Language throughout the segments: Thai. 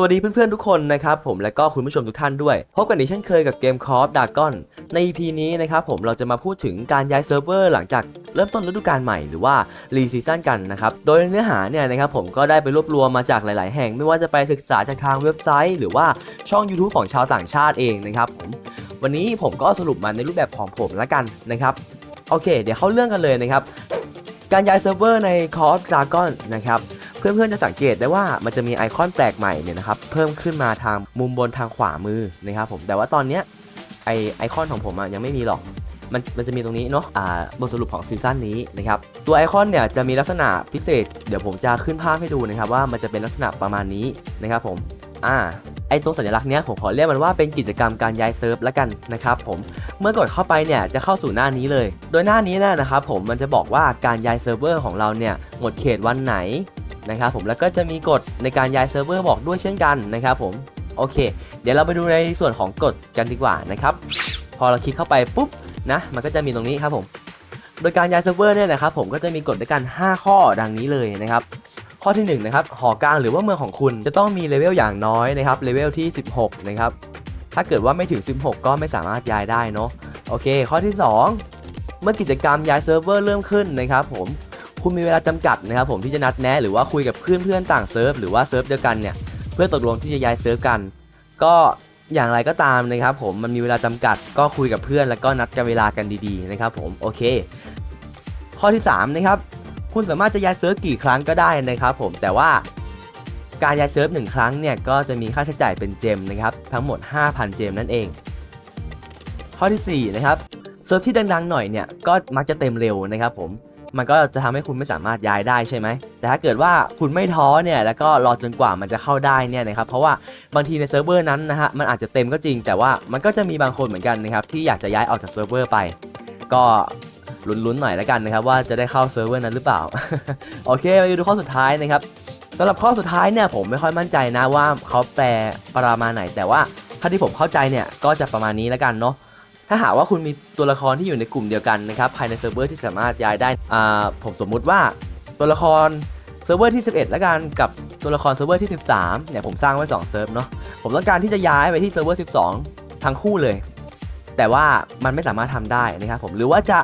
สวัสดีเพื่อนๆทุกคนนะครับผมและก็คุณผู้ชมทุกท่านด้วย พบกันอีกเช่นเคยกับเกม Call of Dragon ใน EP นี้นะครับผมเราจะมาพูดถึงการย้ายเซิร์ฟเวอร์หลังจากเริ่มต้นฤดูกาลใหม่หรือว่ารีซีซั่นกันนะครับโดยเนื้อหาเนี่ยนะครับผมก็ได้ไปรวบรวมมาจากหลาย ๆ แห่ง ไม่ว่าจะไปศึกษาจากทางเว็บไซต์ หรือว่าช่อง YouTube ของชาวต่างชาติเองนะครับผมวันนี้ผมก็สรุปมาในรูปแบบของผมละกันนะครับโอเค เดี๋ยวเข้าเรื่องกันเลยนะครับ การย้ายเซิร์ฟเวอร์ใน Call of Dragon นะครับเพื่อนๆจะสังเกตได้ว่ามันจะมีไอคอนแปลกใหม่เนี่ยนะครับเพิ่มขึ้นมาทางมุมบนทางขวามือนะครับผมแต่ว่าตอนเนี้ยไอไอคอนของผมอะยังไม่มีหรอกมันมันจะมีตรงนี้เนาะอ่าบทสรุปของซีซั่นนี้นะครับตัวไอคอนเนี่ยจะมีลักษณะพิเศษ เดี๋ยวผมจะขึ้นภาพให้ดูนะครับว่ามันจะเป็นลักษณะประมาณนี้นะครับผม อ่าไอตรงสัญลักษณ์เนี้ยผมขอเรียกมันว่าเป็นกิจกรรมการย้ายเซิร์ฟแล้วกันนะครับผมเมื่อกดเข้าไปเนี่ยจะเข้าสู่หน้านี้เลย โดยหน้านี้นยนะครับผมมันจะบอกว่าการย้ายเซิร์ฟเวอร์ของเราเนี่ยหมดเขตวันไหนนะครับผมแล้วก็จะมีกฎในการย้ายเซิร์ฟเวอร์บอกด้วยเช่นกันนะครับผมโอเค เดี๋ยวเราไปดูในส่วนของกฎกันดีกว่านะครับพอเราคลิกเข้าไปปุ๊บนะมันก็จะมีตรงนี้ครับผมโดยการย้ายเซิร์ฟเวอร์เนี่ยนะครับผมก็จะมีกฎด้วยกัน 5 ข้อดังนี้เลยนะครับ ข้อที่1นะครับหอกลางหรือว่าเมืองของคุณจะต้องมีเลเวลอย่างน้อยนะครับเลเวลที่ 16 นะครับ ถ้าเกิดว่าไม่ถึง 16 ก็ไม่สามารถย้ายได้เนาะโอเค ข้อที่ 2 เมื่อกิจกรรมย้ายเซิร์ฟเวอร์เริ่มขึ้นนะครับผมคุณมีเวลาจำกัดนะครับผมที่จะนัดแนะหรือว่าคุยกับเพื่อนเพื่อนๆต่างเซิร์ฟหรือว่าเซิร์ฟเดียวกันเนี่ยเพื่อตกลงที่จะย้ายเซิร์ฟกัน ก็อย่างไรก็ตามนะครับผมมันมีเวลาจำกัด ก็คุยกับเพื่อนแล้วก็นัดกันเวลากันดีๆนะครับผมโอเค ข้อที่3นะครับ คุณสามารถจะย้ายเซิร์ฟกี่ครั้งก็ได้นะครับผมแต่ว่าการย้ายเซิร์ฟหนึ่งครั้งเนี่ยก็จะมีค่าใช้จ่ายเป็นเจมนะครับทั้งหมด 5,000 เจมนั่นเอง ข้อทีสี่4นะครับเซิร์ฟที่ดังๆหน่อยเนี่ยก็มักจะเต็มเร็วนะครับผมมันก็จะทำให้คุณไม่สามารถย้ายได้ใช่ไหม แต่ถ้าเกิดว่าคุณไม่ท้อเนี่ยแล้วก็รอจนกว่ามันจะเข้าได้เนี่ยนะครับ เพราะว่าบางทีในเซิร์ฟเวอร์นั้นนะฮะมันอาจจะเต็มก็จริง แต่ว่ามันก็จะมีบางคนเหมือนกันนะครับที่อยากจะย้ายออกจากเซิร์ฟเวอร์ไป ก็ ลุ้นๆหน่อยแล้วกันนะครับว่าจะได้เข้าเซิร์ฟเวอร์นั้นหรือเปล่า โอเคมาดูข้อสุดท้ายนะครับสำหรับข้อสุดท้ายเนี่ยผมไม่ค่อยมั่นใจนะว่าเขาแปลประมาณไหน แต่ว่าถ้าที่ผมเข้าใจเนี่ยก็จะประมาณนี้แล้วกันเนาะถ้าหากว่าคุณมีตัวละครที่อยู่ในกลุ่มเดียวกันนะครับภายในเซิร์ฟเวอร์ที่สามารถย้ายได้อ่าผมสมมุติว่าตัวละครเซิร์ฟเวอร์ที่ 11 แล้วกันกับตัวละครเซิร์ฟเวอร์ที่ 13เนี่ยผมสร้างไว้2เซิร์ฟเนาะผมต้องการที่จะย้ายไปที่เซิร์ฟเวอร์ 12 ทั้งคู่เลย แต่ว่ามันไม่สามารถทำได้นะครับผมหรือว่าจะ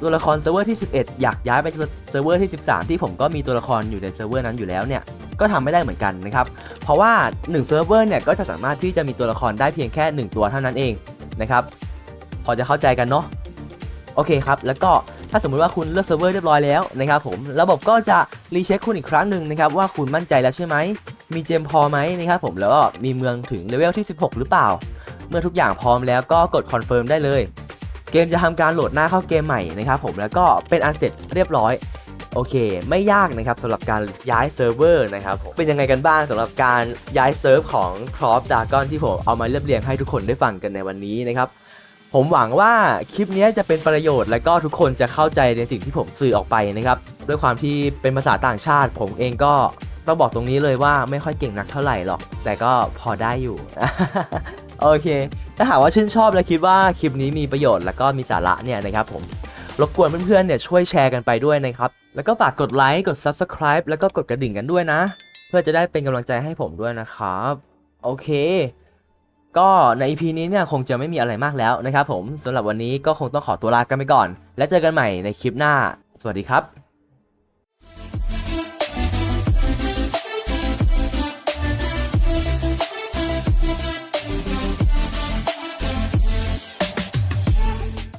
ตัวละครเซิร์ฟเวอร์ที่ 11 อยากย้ายไปเซิร์ฟเวอร์ที่ 13 ที่ผมก็มีตัวละครอยู่ในเซิร์ฟเวอร์นั้นอยู่แล้วเนี่ยก็ทำไม่ได้เหมือนกันนะครับ เพราะว่า1เซิร์ฟเวอร์เนี่ยก็จะสามารถที่จะมีตัวละครได้เพียงแค่ 1 ตัวเท่านั้นเองนะครับ พอจะเข้าใจกันเนาะโอเคครับ แล้วก็ถ้าสมมุติว่าคุณเลือกเซิร์ฟเวอร์เรียบร้อยแล้วนะครับผมระบบก็จะรีเช็คคุณอีกครั้งหนึ่งนะครับว่าคุณมั่นใจแล้วใช่ไหมมีเจมพอไหมนะครับผมแล้วก็มีเมืองถึงเลเวลที่ 16 หรือเปล่า เมื่อทุกอย่างพร้อมแล้วก็กดคอนเฟิร์มได้เลย เกมจะทำการโหลดหน้าเข้าเกมใหม่นะครับผมแล้วก็เป็นอันเสร็จเรียบร้อยโอเค ไม่ยากนะครับสำหรับการย้ายเซิร์ฟเวอร์นะครับผมเป็นยังไงกันบ้างสำหรับการย้ายเซิร์ฟของ Crop Dragon ที่ผมเอามาเรียบเรียงให้ทุกคนได้ฟังกันในวันนี้นะครับผมหวังว่าคลิปนี้จะเป็นประโยชน์ และก็ทุกคนจะเข้าใจในสิ่งที่ผมสื่อออกไปนะครับด้วยความที่เป็นภาษาต่างชาติ ผมเองก็ต้องบอกตรงนี้เลยว่าไม่ค่อยเก่งนักเท่าไหร่หรอก แต่ก็พอได้อยู่ โอเค ถ้าหากว่าชื่นชอบและคิดว่าคลิปนี้มีประโยชน์และก็มีสาระเนี่ยนะครับผม รบกวนเพื่อนๆเนี่ยช่วยแชร์กันไปด้วยนะครับ แล้วก็ฝากกดไลค์ กด Subscribe แล้วก็กดกระดิ่งกันด้วยนะ เพื่อจะได้เป็นกำลังใจให้ผมด้วยนะครับ โอเค ก็ใน EP นี้เนี่ยคงจะไม่มีอะไรมากแล้วนะครับผมสำหรับวันนี้ก็คงต้องขอตัวลากันไปก่อน แล้วเจอกันใหม่ในคลิปหน้า สวัสดีครับ